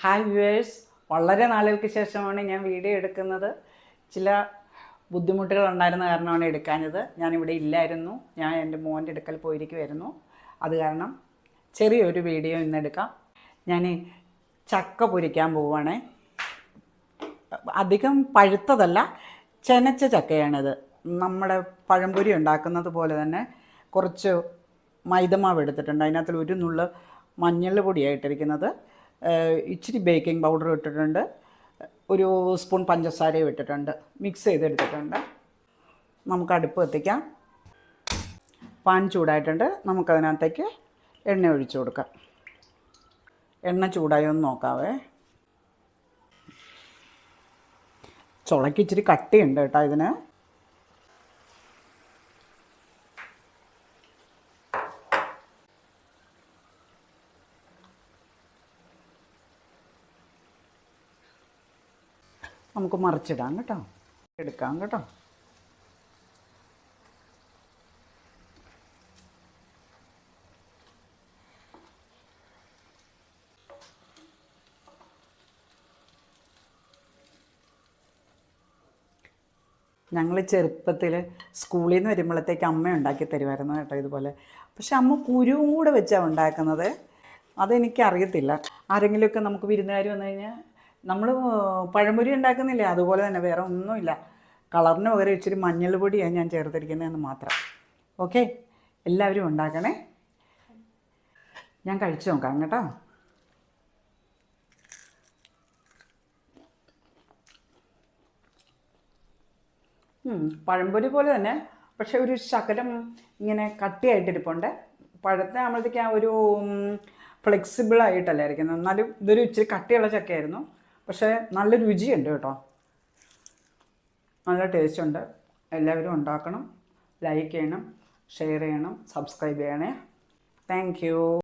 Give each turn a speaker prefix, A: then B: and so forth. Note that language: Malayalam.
A: ഹായ് വ്യൂവേഴ്സ് വളരെ നാളുകൾക്ക് ശേഷമാണ് ഞാൻ വീഡിയോ എടുക്കുന്നത്. ചില ബുദ്ധിമുട്ടുകൾ ഉണ്ടായിരുന്ന കാരണമാണ് എടുക്കാഞ്ഞത്. ഞാനിവിടെ ഇല്ലായിരുന്നു. ഞാൻ എന്റെ മോന്റെ എടുക്കൽ പോയിരിക്കുമായിരുന്നു അത് കാരണം ചെറിയൊരു വീഡിയോ ഇന്നെടുക്കാം ഞാൻ ചക്ക പൊരിക്കാൻ പോവുകയാണേ അധികം പഴുത്തതല്ല ചെനച്ച ചക്കയാണിത്. നമ്മുടെ പഴംപൊരി ഉണ്ടാക്കുന്നത് പോലെ തന്നെ കുറച്ച് മൈദമാവ് എടുത്തിട്ടുണ്ട്. അതിനകത്തിൽ ഒരു നുള്ള് മഞ്ഞൾ പൊടിയായിട്ടിരിക്കുന്നത് ഇച്ചിരി ബേക്കിംഗ് പൗഡർ ഇട്ടിട്ടുണ്ട്. ഒരു സ്പൂൺ പഞ്ചസാരയും ഇട്ടിട്ടുണ്ട്. മിക്സ് ചെയ്തെടുത്തിട്ടുണ്ട്. നമുക്ക് അടുപ്പ് എത്തിക്കാം പാൻ ചൂടായിട്ടുണ്ട്. നമുക്കതിനകത്തേക്ക് എണ്ണ ഒഴിച്ചു കൊടുക്കാം. എണ്ണ ചൂടായോ എന്ന് നോക്കാവേ. ചുളയ്ക്ക് ഇച്ചിരി കട്ടിയുണ്ട് കേട്ടോ ഇതിന്. നമുക്ക് മറിച്ചിടാം കേട്ടോ. എടുക്കാം കേട്ടോ. ഞങ്ങൾ ചെറുപ്പത്തിൽ സ്കൂളിൽ നിന്ന് വരുമ്പോഴത്തേക്ക് അമ്മ ഉണ്ടാക്കി തരുമായിരുന്നു കേട്ടോ ഇതുപോലെ. പക്ഷെ അമ്മ കുരുവും കൂടെ വെച്ചാണ് ഉണ്ടാക്കുന്നത്. അതെനിക്കറിയത്തില്ല. ആരെങ്കിലുമൊക്കെ നമുക്ക് വിരുന്നുകാർ വന്നു കഴിഞ്ഞാൽ നമ്മൾ പഴംപൊരി ഉണ്ടാക്കുന്നില്ലേ? അതുപോലെ തന്നെ വേറെ ഒന്നുമില്ല. കളറിന് പകരം ഇച്ചിരി മഞ്ഞൾ പൊടിയാണ് ഞാൻ ചേർത്തിരിക്കുന്നതെന്ന് മാത്രം. ഓക്കെ എല്ലാവരും ഉണ്ടാക്കണേ. ഞാൻ കഴിച്ചു നോക്കാം കേട്ടോ. പഴംപൊരി പോലെ തന്നെ. പക്ഷെ ഒരു ശകലം ഇങ്ങനെ കട്ടിയായിട്ടിരിപ്പുണ്ട് പഴത്തെ ആകുമ്പോഴത്തേക്ക് ആ ഒരു ഫ്ലെക്സിബിൾ ആയിട്ടല്ലായിരിക്കുന്നത് എന്നാലും ഇതൊരു ഇച്ചിരി കട്ടിയുള്ള ചക്കയായിരുന്നു. പക്ഷേ നല്ല രുചിയുണ്ട് കേട്ടോ. നല്ല ടേസ്റ്റ് ഉണ്ട് എല്ലാവരും ഉണ്ടാക്കണം. ലൈക്ക് ചെയ്യണം ഷെയർ ചെയ്യണം സബ്സ്ക്രൈബ് ചെയ്യണേ. താങ്ക്